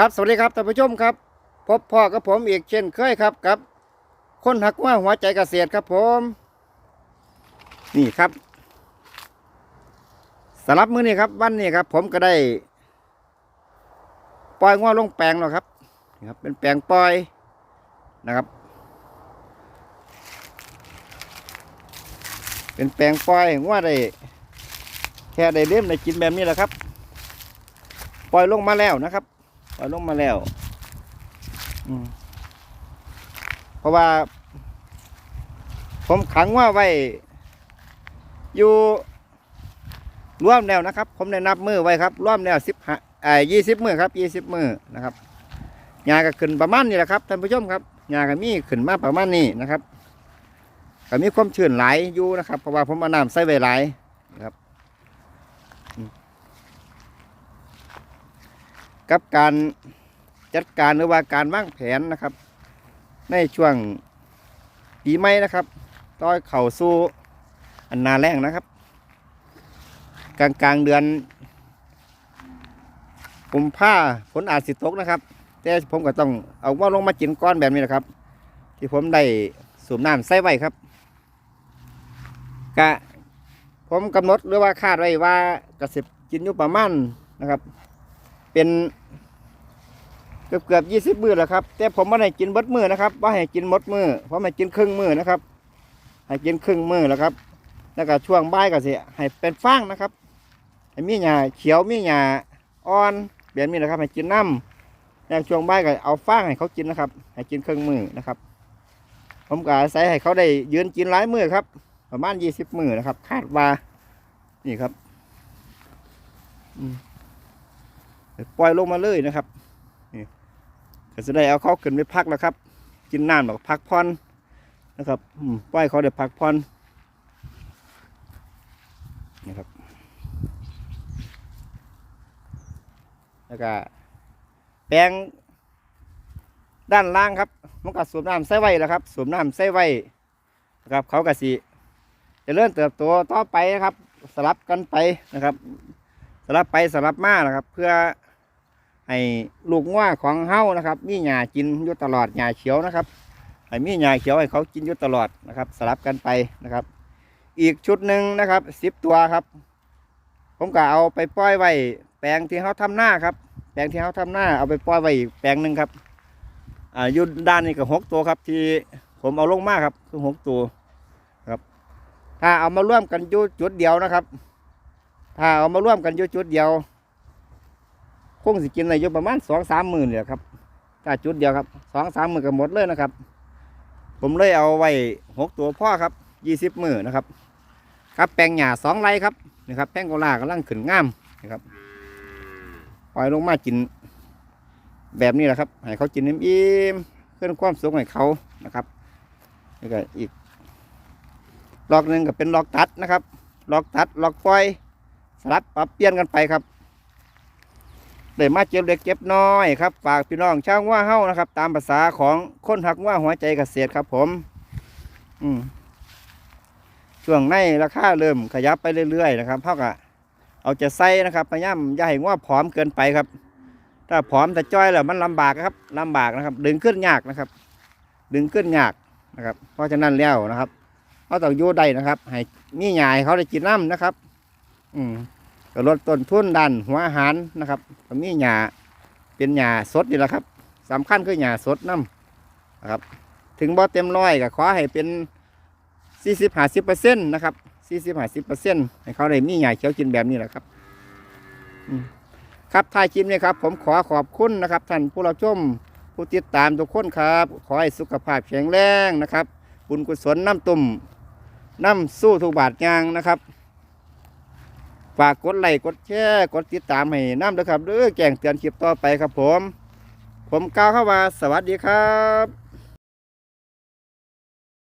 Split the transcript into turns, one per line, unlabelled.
ครับสวัสดีครับท่านผู้ชมครับ พบพ่อกับผมอีกเช่นเคยครับกับคนหักว่าหัวใจเกษตรครับผม นี่ครับสำหรับมื้อนี้ครับวันนี้ครับ ผมก็ได้ ปล่อยง้อลงแปลงแล้วครับนี่ครับเป็นแปลงปล่อยนะครับ เป็นแปลงปล่อยง้อได้แค่ได้เลี้ยมได้กินแบบนี้แหละครับ ปล่อยลงมาแล้วนะครับ ปล่อยลงมาแล้วอืมเพราะว่า ผมขังว่าไว้ อยู่ร่วมแล้วนะครับ ผมได้นับมือไว้ครับร่วมแล้วสิบห้าไอ้ยี่สิบมือครับยี่สิบมือนะครับยาก็ขึ้นประมาณนี้แหละครับท่านผู้ชมครับยาก็มีขึ้นมาประมาณนี้นะครับก็มีความชื้นหลายอยู่นะครับ เพราะว่าผมเอาน้ำใส่ไว้หลายนะครับ กับการจัดการหรือว่าการวางแผนนะครับ ในช่วงปีใหม่นะครับต้อยเข่าสู่อันนาแรงนะครับ กลางกลางเดือนกุมภาฝนอาจสิตกนะครับ แต่ผมก็ต้องเอาว่าลงมาจินก้อนแบบนี้นะครับ ที่ผมได้สูบน้ำใส่ไว้ครับกะผมกำหนดหรือว่าคาดไว้ว่ากระสิบกินอยู่ประมาณนะครับ เป็นเกือบเกือบยี่สิบมือแล้วครับ แต่ผมไม่ให้กินบดมือนะครับว่าให้กินหมดมือเพราะให้กินครึ่งมือนะครับ ให้กินครึ่งมือแล้วครับ แล้วก็ช่วงบ่ายก็สิให้เป็นฟางนะครับให้มีหญ้าเขียวมีหญ้าอ่อนแบบนี้นะครับให้กินน้ำแล้วช่วงบ่ายก็เอาฟางให้เขากินนะครับ ให้กินครึ่งมือนะครับ ผมก็อาศัยให้เขาได้ยืนกินหลายมือครับ ประมาณยี่สิบมือนะครับ คาดว่านี่ครับ อืม ปล่อยลงมาเลยนะครับนี่ก็จะได้เอาเขาขึ้นไปพักแล้วครับ กินน้ำแล้วก็พักผ่อนนะครับปล่อยเขาได้พักผ่อนนะครับแล้วก็แปลงด้านล่างครับมันก็สูบน้ำใส่ไว้แล้วครับสูบน้ำใส่ไว้นะครับเขาก็สิจะเริ่มเติบโตต่อไปนะครับ สลับกันไปนะครับ สลับไปสลับมานะครับ เพื่อ ให้ลูกง่าของเฮ้านะครับมีหญ้ากินอยู่ตลอดหญ้าเขียวนะครับให้มีหญ้าเขียวให้เขากินอยู่ตลอดนะครับสลับกันไปนะครับ อีกชุดหนึ่งนะครับสิบตัวครับ ผมก็เอาไปปล่อยไว้แปลงที่เขาทำหน้าครับ แปลงที่เขาทำหน้าเอาไปปล่อยไว้อีกแปลงหนึ่งครับอ่ายุดด้านนี้ก็หกตัวครับ ที่ผมเอาลงมาครับคือหกตัวครับ ถ้าเอามาร่วมกันอยู่จุดเดียวนะครับ ถ้าเอามาร่วมกันอยู่จุดเดียว งสิกินอะไรอยู่ประมาณสองสามหมื่นเลยครับถ้าจุดเดียวครับสองสามหมื่นก็หมดเลยนะครับ ผมเลยเอาไว้หกตัวพ่อครับยี่สิบมือนะครับ ครับแปลงหญ้าสองไรครับนี่ครับแป้งโกลากำลังขึ้นงามนะครับปล่อยลงมากินแบบนี้แหละครับให้เขากินอิ่มๆเพื่อนความสุขให้เขานะครับนี่ก็อีกล็อกหนึ่งก็เป็นล็อกตัดนะครับล็อกตัดล็อกปล่อยสลับปรับเปลี่ยนกันไปครับ ได้มาเจ็บเล็กเจ็บน้อยครับฝากพี่น้องช่างว่าเฮ้านะครับ ตามภาษาของคนหักว่าหัวใจเกษตรครับผม อืมช่วงในราคาเริ่มขยับไปเรื่อยๆนะครับเท่ากับเอาจะใส่นะครับพยายามอย่าให้ว่าผอมเกินไปครับ ถ้าผอมแต่จ้อยแล้วมันลำบากครับลำบากนะครับ ดึงขึ้นยากนะครับ ดึงขึ้นยากนะครับ เพราะฉะนั้นแล้วนะครับเขาต้องอยู่ได้นะครับ ให้มีหยายเขาได้กินน้ำนะครับ อืม ก็ลดต้นทุนดันหัวอาหารนะครับก็มีหญ้าเป็นหญ้าสดนี่แหละครับสำคัญคือหญ้าสดน้ำนะครับ ถึงบ่เต็มร้อยก็ขอให้เป็นสี่สิบห้าสิบเปอร์เซ็นต์นะครับสี่สิบห้าสิบเปอร์เซ็นต์ให้เขาได้มีหญ้าเขียวกินแบบนี้แหละครับครับท้ายคลิปนี้ครับ ผมขอขอบคุณนะครับ ท่านผู้รับชมผู้ติดตามทุกคนครับ ขอให้สุขภาพแข็งแรงนะครับ บุญกุศลน้ำตุ่มน้ำสู้ทุกบาทยางนะครับ ฝากกดไลค์กดแชร์กดติดตามให้น้ำด้วยครับเด้อแจ้งเตือนคลิปต่อไปครับผม ผมก้าวเข้ามาสวัสดีครับ